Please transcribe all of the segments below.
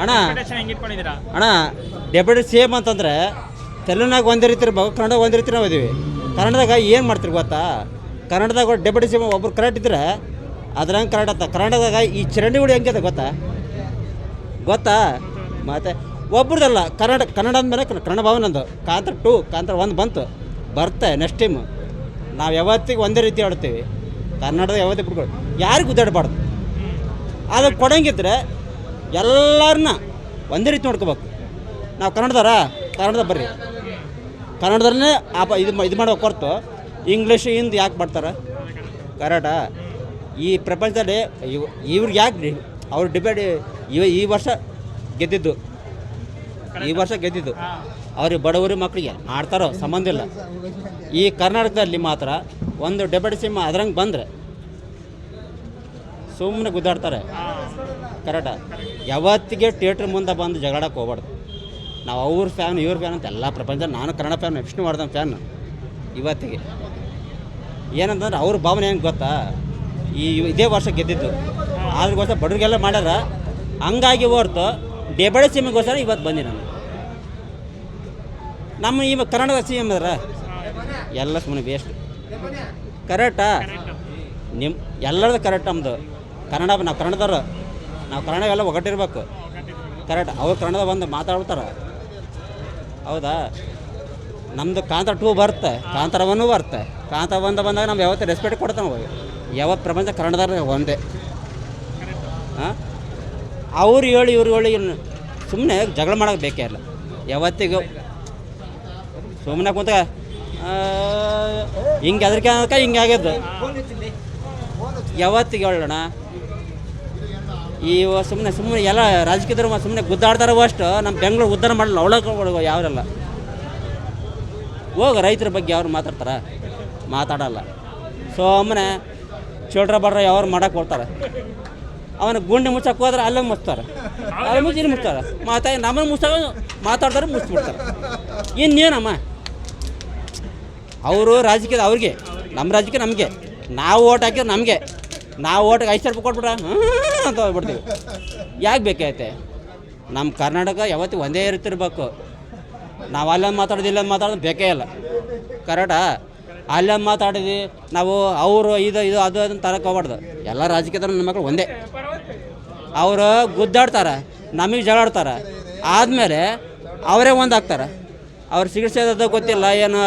ಅಣ್ಣ ಅಣ್ಣ debit same ಅಂತಂದ್ರೆ ತೆಲುಗಿನಾಗ ಒಂದೇ ರೀತಿ ಇರ್ಬೇಕು ಕನ್ನಡ ಒಂದೇ ರೀತಿ ನಾವು ಇದೀವಿ. ಕನ್ನಡದಾಗ ಏನು ಮಾಡ್ತೀರಿ ಗೊತ್ತಾ? ಕನ್ನಡದಾಗ ಡೆಬಿಟ್ ಸೇಮ್ ಒಬ್ರು ಕರೆಕ್ಟ್ ಇದ್ರೆ ಅದ್ರಂಗೆ ಕರೆಕ್ಟ್ ಆತ ಕನ್ನಡದಾಗ ಈ ಚರಂಡಿಗಳು ಹೆಂಗಿದೆ ಗೊತ್ತಾ? ಗೊತ್ತಾ? ಮತ್ತೆ ಒಬ್ರದಲ್ಲ ಕನ್ನಡ ಕನ್ನಡ ಅಂದಮೇಲೆ ಕನ್ನಡ ಭಾವ ನಂದು. ಕಾಂತರ್ ಟು ಕಾಂತ್ರ ಒಂದು ಬಂತು. ಬರ್ತೆ ನೆಕ್ಸ್ಟ್ ಟೈಮು ನಾವು ಯಾವತ್ತಿಗೆ ಒಂದೇ ರೀತಿ ಆಡ್ತೀವಿ. ಕನ್ನಡದ ಯಾವತ್ತೇ ಬಿಟ್ಕೊಡು ಯಾರಿಗೂ ಗುದ್ದಾಡಬಾರ್ದು ಅದು ಕೊಡಂಗಿದ್ರೆ ಎಲ್ಲರನ್ನ ಒಂದೇ ರೀತಿ ನೋಡ್ಕೋಬೇಕು. ನಾವು ಕನ್ನಡದಾರ ಕನ್ನಡದ ಬರ್ರಿ. ಕನ್ನಡದಲ್ಲೇ ಆಪ ಇದು ಇದು ಮಾಡೋ ಹೊರ್ತು ಇಂಗ್ಲೀಷ್, ಹಿಂದ್ ಯಾಕೆ ಮಾಡ್ತಾರೆ? ಕರೆಕ್ಟಾ ಈ ಪ್ರಪಂಚದಲ್ಲಿ ಇವ್ ಇವ್ರಿಗೆ ಯಾಕೆ ಅವ್ರು ಡಿಬೇಟ್ ಇವ, ಈ ವರ್ಷ ಗೆದ್ದಿದ್ದು. ಈ ವರ್ಷ ಗೆದ್ದಿದ್ದು. ಅವ್ರಿಗೆ ಬಡವರಿ ಮಕ್ಕಳಿಗೆ ಮಾಡ್ತಾರೋ ಸಂಬಂಧ ಇಲ್ಲ. ಈ ಕರ್ನಾಟಕದಲ್ಲಿ ಮಾತ್ರ ಒಂದು ಡೆಬ್ಯೂಟಿ ಸಿಮ್ ಅದ್ರಂಗೆ ಬಂದರೆ ಸುಮ್ಮನೆ ಗುದ್ದಾಡ್ತಾರೆ. ಕರೆಕ್ಟ? ಯಾವತ್ತಿಗೆ ಥಿಯೇಟ್ರ್ ಮುಂದೆ ಬಂದು ಜಗಳಕ್ಕೆ ಹೋಗ್ಬಾರ್ದು. ನಾವು ಅವ್ರ ಫ್ಯಾನ್, ಇವ್ರ ಫ್ಯಾನ್ ಅಂತ ಎಲ್ಲ ಪ್ರಪಂಚ, ನಾನು ಕನ್ನಡ ಫ್ಯಾನ್ ವಿಷ್ಣುವರ್ಧನ್ ಫ್ಯಾನ್. ಇವತ್ತಿಗೆ. ಏನಂತಂದ್ರೆ ಅವ್ರ ಭಾವನೆ ಏನು ಗೊತ್ತಾ? ಈ ಇದೇ ವರ್ಷ ಗೆದ್ದಿದ್ದು. ಆದ್ರಗೋಸ್ಕರ ಬಡವ್ರಿಗೆಲ್ಲ ಮಾಡ್ಯಾರ. ಹಂಗಾಗಿ ಹೊರ್ತು ಡೆಬಡೆ ಸಿಮ್ಮಿಗೋಸ್ಕರ ಇವತ್ತು ಬಂದಿ ನಾನು. ನಮ್ಮ ಈ ಕನ್ನಡದ ಸಿ ಎಂ ಅದ್ರ ಎಲ್ಲ ಸುಮ್ಮನೆ ವೇಸ್ಟ್ ಕರೆಕ್ಟಾ? ನಿಮ್ಮ ಎಲ್ಲರದು ಕರೆಕ್ಟ್ ನಮ್ಮದು ಕನ್ನಡ ನಾವು ಕನ್ನಡದವ್ರು, ನಾವು ಕನ್ನಡ ಎಲ್ಲ ಒಗಟ್ಟಿರ್ಬೇಕು ಕರೆಕ್ಟ್ ಅವ್ರು ಕನ್ನಡ ಬಂದು ಮಾತಾಡ್ತಾರೆ. ಹೌದಾ? ನಮ್ಮದು ಕಾಂತಾರ ಟೂ ಬರುತ್ತೆ ಕಾಂತಾರವನ್ನು ಬರುತ್ತೆ. ಕಾಂತ ಬಂದ ಬಂದಾಗ ನಾವು ಯಾವತ್ತೂ ರೆಸ್ಪೆಕ್ಟ್ ಕೊಡ್ತಾನೆ ಹೋಗಿ ಯಾವತ್ತು ಪ್ರಪಂಚ ಕನ್ನಡದವ್ರು ಒಂದೇ. ಹಾಂ? ಅವ್ರು ಹೇಳಿ, ಇವ್ರು ಹೇಳಿ ಸುಮ್ಮನೆ ಜಗಳ ಮಾಡೋಕೆ ಬೇಕೇ ಇಲ್ಲ. ಯಾವತ್ತಿಗೂ ಸುಮ್ಮನೆ ಕೂತ ಹಿಂಗೆ ಅದಕ್ಕೆ ಹಿಂಗೆ ಆಗ್ಯದ ಯಾವತ್ತಿಗೆ ಹೇಳೋಣ? ಈ ಸುಮ್ಮನೆ ಸುಮ್ಮನೆ ಎಲ್ಲ ರಾಜಕೀಯದವ್ರು ಸುಮ್ಮನೆ ಗುದ್ದಾಡ್ತಾರೋ ಅಷ್ಟು ನಮ್ಮ ಬೆಂಗಳೂರು ಉದ್ಧಾರ ಮಾಡಲ್ಲ ಅವಳಕ ಯಾವರೆಲ್ಲ ಹೋಗ ರೈತರ ಬಗ್ಗೆ ಯಾರು ಮಾತಾಡ್ತಾರ? ಮಾತಾಡಲ್ಲ. ಸುಮ್ಮನೆ ಚೋಟ್ರ ಬಡ್ರ ಯಾವ್ರು ಮಾಡಕ್ಕೆ ಹೋಗ್ತಾರೆ. ಅವನ ಗುಂಡಿ ಮುಚ್ಚಕ್ಕೆ ಹೋದ್ರೆ ಅಲ್ಲೇ ಮುಚ್ತಾರೆ. ಅಲ್ಲಿ ಮುಚ್ಚಿ ಇಲ್ಲಿ ಮುಚ್ತಾರೆ. ಮಾತಾಡಿ ನಮ್ಮನ್ನು ಮುಚ್ಚ ಮಾತಾಡ್ತಾರೆ ಮುಚ್ಚಿಬಿಡ್ತಾರೆ ಇನ್ನೇನಮ್ಮ? ಅವರು ರಾಜಕೀಯದ ಅವ್ರಿಗೆ ನಮ್ಮ ರಾಜಕೀಯ ನಮಗೆ. ನಾವು ಓಟ್ ಹಾಕಿದ್ರೆ ನಮಗೆ. ನಾವು ಓಟಿಗೆ ಐದು ರೂಪಾಯಿ ಕೊಟ್ಬಿಟ್ರ? ಅಂತ ಹೋಗ್ಬಿಡ್ತೀವಿ. ಯಾಕೆ ಬೇಕೈತೆ ನಮ್ಮ ಕರ್ನಾಟಕ ಯಾವತ್ತೂ ಒಂದೇ ಇರ್ತಿರ್ಬೇಕು ನಾವು ಅಲ್ಲೊಂದು ಮಾತಾಡೋದು ಇಲ್ಲೊಂದು ಮಾತಾಡೋದು ಬೇಕೇ ಇಲ್ಲ. ಕರೆಕ್ಟಾ ಅಲ್ಲೊಂದು ಮಾತಾಡಿದ್ವಿ, ನಾವು ಅವರು ಇದು ಇದು, ಅದು, ಅದನ್ನು ತರಕ್ಕೆ ಹೋಗ್ಬಾರ್ದು. ಎಲ್ಲ ರಾಜಕೀಯದ ನನ್ನ ಮಕ್ಕಳು ಒಂದೇ. ಅವರು ಗುದ್ದಾಡ್ತಾರೆ, ನಮಗೆ ಜಗಳಾಡ್ತಾರೆ. ಆದಮೇಲೆ ಅವರೇ ಒಂದು ಹಾಕ್ತಾರೆ ಅವ್ರು ಅದು ಗೊತ್ತಿಲ್ಲ, ಏನು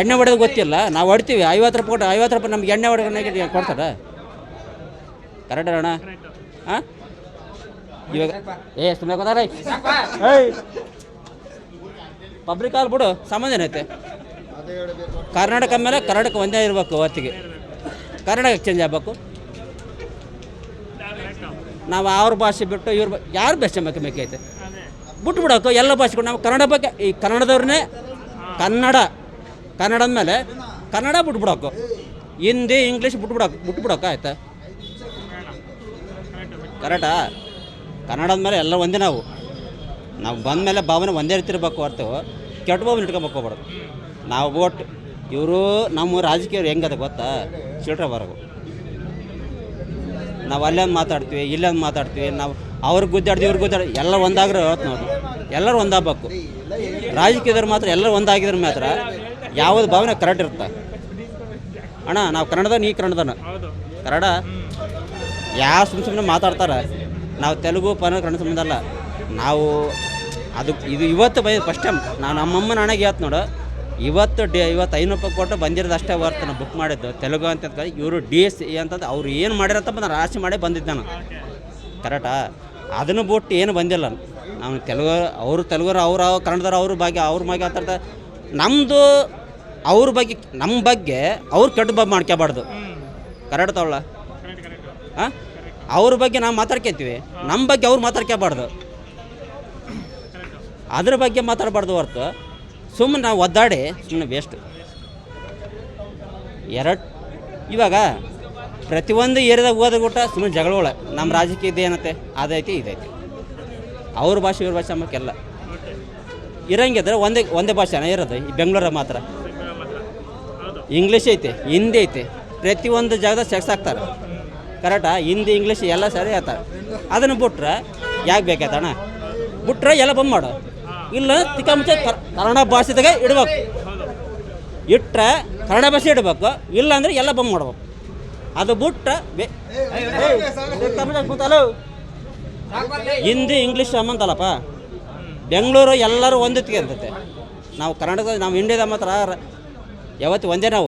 ಎಣ್ಣೆ ಹೊಡೆದು ಗೊತ್ತಿಲ್ಲ. ನಾವು ಹೊಡ್ತೀವಿ. ಐವತ್ತು ರೂಪಾಯಿ ಕೊಟ್ಟು ಐವತ್ತು ರೂಪಾಯಿ ನಮ್ಗೆ ಎಣ್ಣೆ ಹೊಡೆದ ಕೊಡ್ತಾರೆ? ಕರೆಕ್ಟ್ ಅಣ್ಣ? ಹಾಂ ಇವಾಗ ಏ ಸುಮ್ಮನೆ ಗೊತ್ತಾರ ಏಯ್! ಪಬ್ಲಿಕ್ ಆಲ್ ಬಿಡು. ಸಂಬಂಧ ಏನೈತೆ? ಕರ್ನಾಟಕ ಮೇಲೆ ಕರ್ನಾಟಕ ಒಂದೇ ಇರಬೇಕು ಹೊತ್ತಿಗೆ ಕನ್ನಡ ಎಕ್ಸ್ಚೇಂಜ್ ಆಗಬೇಕು. ನಾವು ಅವ್ರ ಭಾಷೆ ಬಿಟ್ಟು ಇವ್ರ ಯಾರು ಭಾಷೆ ಬೇಕು ಬೇಕೈತೆ ಬಿಟ್ಟು ಬಿಡೋಕು ಎಲ್ಲ ಭಾಷೆಗಳು ನಾವು ಕನ್ನಡ ಬಗ್ಗೆ ಈ ಕನ್ನಡದವ್ರನ್ನೇ ಕನ್ನಡ ಕನ್ನಡದ ಮೇಲೆ ಕನ್ನಡ ಬಿಟ್ಬಿಡೋಕು. ಹಿಂದಿ, ಇಂಗ್ಲೀಷ್ ಬಿಟ್ಬಿಡೋಕು, ಬಿಟ್ಬಿಡೋಕೆ ಆಯ್ತಾ? ಕರೆಕ್ಟಾ ಕನ್ನಡದ ಮೇಲೆ ಎಲ್ಲ ಒಂದೇ ನಾವು. ನಾವು ಬಂದ ಮೇಲೆ ಭಾವನೆ ಒಂದೇ ರೀತಿ ಇರಬೇಕು ಹೊರ್ತು ಕೆಟ್ಟ ಭಾವನೆ ಇಟ್ಕೊಬೇಕು ಹೋಗ್ಬಾರ್ದು ನಾವು ಓಟ್ ಇವರು ನಮ್ಮ ರಾಜಕೀಯವ್ರು ಹೆಂಗದ ಗೊತ್ತಾ? ಚಿಲ್ಡ್ರ ಬರೋದು ನಾವು ಅಲ್ಲೊಂದು ಮಾತಾಡ್ತೀವಿ, ಇಲ್ಲೊಂದು ಮಾತಾಡ್ತೀವಿ, ನಾವು ಅವ್ರಿಗೆ ಗುದ್ದಾಡ್ತೀವಿ ಇವ್ರಿಗೆ ಗುದ್ದಾಡಿ ಎಲ್ಲ ಒಂದಾಗ್ರೆ ಹೊತ್ತು ನೋಡಿ ಎಲ್ಲರೂ ಒಂದಾಗಬೇಕು. ರಾಜಕೀಯದವ್ರು ಮಾತ್ರ ಎಲ್ಲರೂ ಒಂದಾಗಿದ್ರೆ ಮಾತ್ರ ಯಾವುದು ಭಾವನೆ ಕರೆಕ್ಟ್ ಇರುತ್ತೆ. ಅಣ್ಣ ನಾವು ಕನ್ನಡದ ನೀ ಕನ್ನಡದನ. ಕನ್ನಡ? ಯಾವ ಸುಮ್ಮ ಸುಮ್ಮನೆ ಮಾತಾಡ್ತಾರೆ? ನಾವು ತೆಲುಗು ಪನ ಕನ್ನಡ ಸಂಬಂಧ ಅಲ್ಲ. ನಾವು ಅದಕ್ಕೆ ಇದು ಇವತ್ತು ಬೈ ಫಸ್ಟ್ ಟೈಮ್ ನಾನು ನಮ್ಮಮ್ಮ ನನಗೆ ಹೇಳ್ತು ನೋಡು ಇವತ್ತು ಡಿ ಇವತ್ತು ಐನೂರು ರೂಪಾಯಿ ಕೊಟ್ಟು ಬಂದಿರೋದು ಅಷ್ಟೇ ವರ್ತ್ ನಾನು ಬುಕ್ ಮಾಡಿದ್ದು. ತೆಲುಗು ಅಂತ ಇವರು ಡಿ ಎಸ್ ಅಂತಂದು ಅವ್ರು ಏನು ಮಾಡಿರತ್ತಪ್ಪ ನಾನು ರಾಶಿ ಮಾಡಿ ಬಂದಿದ್ದೆ ನಾನು. ಕರೆಕ್ಟಾ ಅದನ್ನು ಬಿಟ್ಟು ಏನು ಬಂದಿಲ್ಲ. ನಾನು ತೆಲುಗು ಅವರು ತೆಲುಗರು ಅವ್ರು ಅವ್ರು ಕನ್ನಡದವ್ರು ಅವ್ರ ಭಾಗ್ಯ ಅವ್ರ ಭಾಗ್ಯ ಆತಾಡ್ತಾರೆ ನಮ್ಮದು ಅವ್ರ ಬಗ್ಗೆ ನಮ್ಮ ಬಗ್ಗೆ ಅವ್ರು ಕೆಟ್ಟ ಬಗ್ಗೆ ಮಾಡ್ಕೋಬಾರ್ದು ಕರೆಕ್ಟ್ ತಗೊಳ್ಳ? ಹಾಂ? ಅವ್ರ ಬಗ್ಗೆ ನಾವು ಮಾತಾಡ್ಕೊತೀವಿ ನಮ್ಮ ಬಗ್ಗೆ ಅವ್ರು ಮಾತಾಡ್ಕೋಬಾರ್ದು ಅದ್ರ ಬಗ್ಗೆ ಮಾತಾಡಬಾರ್ದು ಹೊರ್ತು ಸುಮ್ಮನೆ ನಾವು ಒದ್ದಾಡಿ ಸುಮ್ಮನೆ ವೇಸ್ಟ್ ಎರಡು, ಇವಾಗ ಪ್ರತಿಯೊಂದು ಏರಿಯಾದಾಗ ಹೋದ ಸುಮ್ಮನೆ ಜಗಳಗಳ ನಮ್ಮ ರಾಜಕೀಯದ ಏನತ್ತೆ? ಅದೈತಿ, ಇದೈತಿ. ಅವ್ರ ಭಾಷೆ, ಇವ್ರ ಭಾಷೆ ಅಂಬಕ್ಕೆಲ್ಲ ಇರಂಗಿದ್ರೆ ಒಂದೇ ಒಂದೇ ಭಾಷೆನ ಇರೋದು, ಈ ಬೆಂಗಳೂರ ಮಾತ್ರ. ಇಂಗ್ಲೀಷ್ ಐತೆ, ಹಿಂದಿ ಐತೆ. ಪ್ರತಿಯೊಂದು ಜಾಗದಾಗ ಸೆಕ್ಸ್ ಹಾಕ್ತಾರೆ. ಕರೆಕ್ಟಾ ಹಿಂದಿ ಇಂಗ್ಲೀಷ್ ಎಲ್ಲ ಸರಿ ಹೇಳ್ತಾರೆ ಅದನ್ನು ಬಿಟ್ರೆ ಯಾಕೆ ಬೇಕಾಯ್ತಣ್ಣ ಬಿಟ್ರೆ ಎಲ್ಲ ಬಂದ್ ಮಾಡು. ಇಲ್ಲ, ತಿಕ್ಕ ಮುಂಚೆ ಕನ್ನಡ ಭಾಷೆದಾಗೆ ಇಡ್ಬೇಕು. ಇಟ್ಟರೆ ಕನ್ನಡ ಭಾಷೆ ಇಡಬೇಕು. ಇಲ್ಲ ಎಲ್ಲ ಬಂದ್ ಮಾಡ್ಬೇಕು. ಅದು ಬಿಟ್ಟರೆ? ಹಿಂದಿ ಇಂಗ್ಲೀಷ್ ಸಂಬಂಧಲ್ಲಪ್ಪ ಬೆಂಗಳೂರು ಎಲ್ಲರೂ ಒಂದಿತ್ತಿಗೆ ಅಂತೈತೆ ನಾವು ಕರ್ನಾಟಕದ ನಾವು ಇಂಡಿಯಾದ ಮಾತ್ರ ಯಾವತ್ತು ಒಂದೇ ನಾವು